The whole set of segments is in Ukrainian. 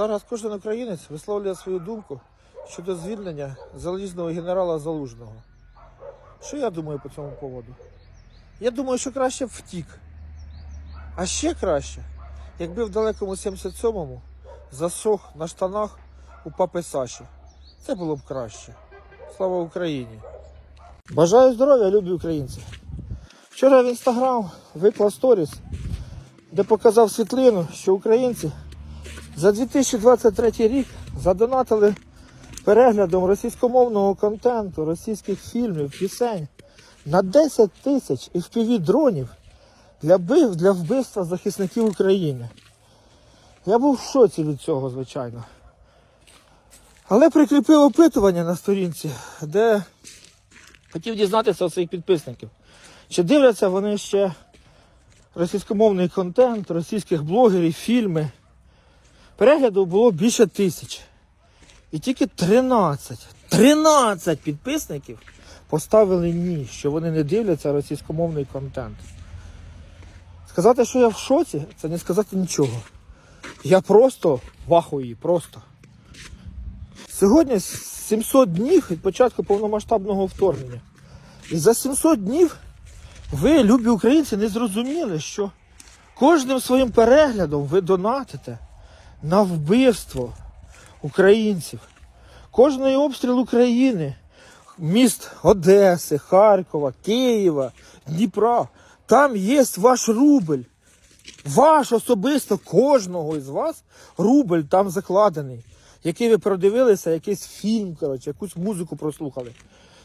Зараз кожен українець висловлює свою думку щодо звільнення залізного генерала Залужного. Що я думаю по цьому поводу? Я думаю, що краще б втік. А ще краще, якби в далекому 77-му засох на штанах у папи Саші. Це було б краще. Слава Україні! Бажаю здоров'я, любі українці! Вчора в інстаграм виклав сторіс, де показав світлину, що українці за 2023 рік задонатили переглядом російськомовного контенту, російських фільмів, пісень на 10 тисяч FPV дронів для, бив, для вбивства захисників України. Я був в шоці від цього, звичайно. Але прикріпив опитування на сторінці, де хотів дізнатися у своїх підписників, чи дивляться вони ще російськомовний контент, російських блогерів, фільми. Переглядів було більше тисяч. І тільки 13, 13 підписників поставили ні, що вони не дивляться російськомовний контент. Сказати, що я в шоці, це не сказати нічого. Я просто в ахуї, просто. Сьогодні 700 днів від початку повномасштабного вторгнення. І за 700 днів ви, любі українці, не зрозуміли, що кожним своїм переглядом ви донатите на вбивство українців. Кожний обстріл України, міст Одеси, Харкова, Києва, Дніпра, там є ваш рубль. Ваш особисто кожного із вас рубль там закладений, який ви продивилися, якийсь фільм, коротше, якусь музику прослухали.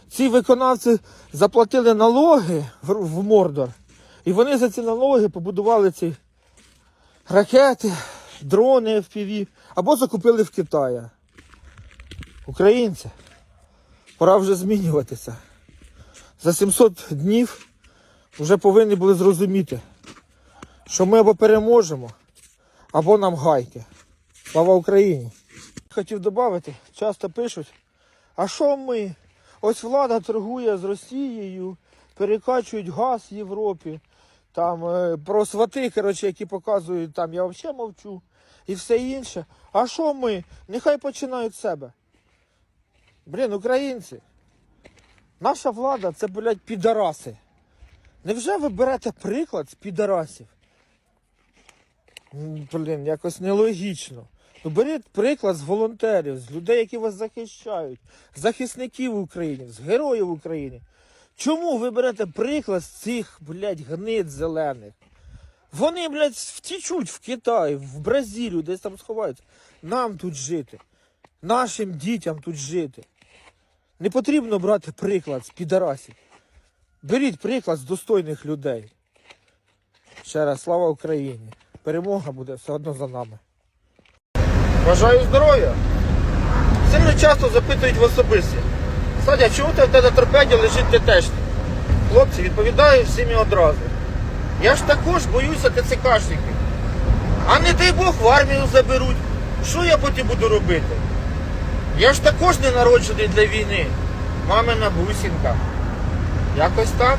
Ці виконавці заплатили налоги в, в Мордор, і вони за ці налоги побудували ці ракети, дрони FPV, або закупили в Китаї. Українці, пора вже змінюватися. За 700 днів вже повинні були зрозуміти, що ми або переможемо, або нам гайки. Слава Україні! Хотів додати, часто пишуть, а що ми? Ось влада торгує з Росією, перекачують газ в Європі. Там е, про свати, коротше, які показують, там я взагалі мовчу і все інше. А що ми? Нехай починають з себе. Блін, українці. Наша влада це, блядь, підараси. Невже ви берете приклад з підарасів? Блін, якось нелогічно. Ну, беріть приклад з волонтерів, з людей, які вас захищають, з захисників України, з героїв України. Чому ви берете приклад з цих, блядь, гнид зелених? Вони, блядь, втічуть в Китай, в Бразилію, десь там сховаються. Нам тут жити. Нашим дітям тут жити. Не потрібно брати приклад з підарасів. Беріть приклад з достойних людей. Ще раз, слава Україні! Перемога буде все одно за нами. Бажаю здоров'я! Сильно часто запитують в особисті. Садя, чому ти в тебе торпеді лежить ТТшник? Хлопці, відповідаю всім одразу. Я ж також боюся ТЦКшників. А не дай Бог в армію заберуть. Що я потім буду робити? Я ж також не народжений для війни. Мамина бусінка. Якось так.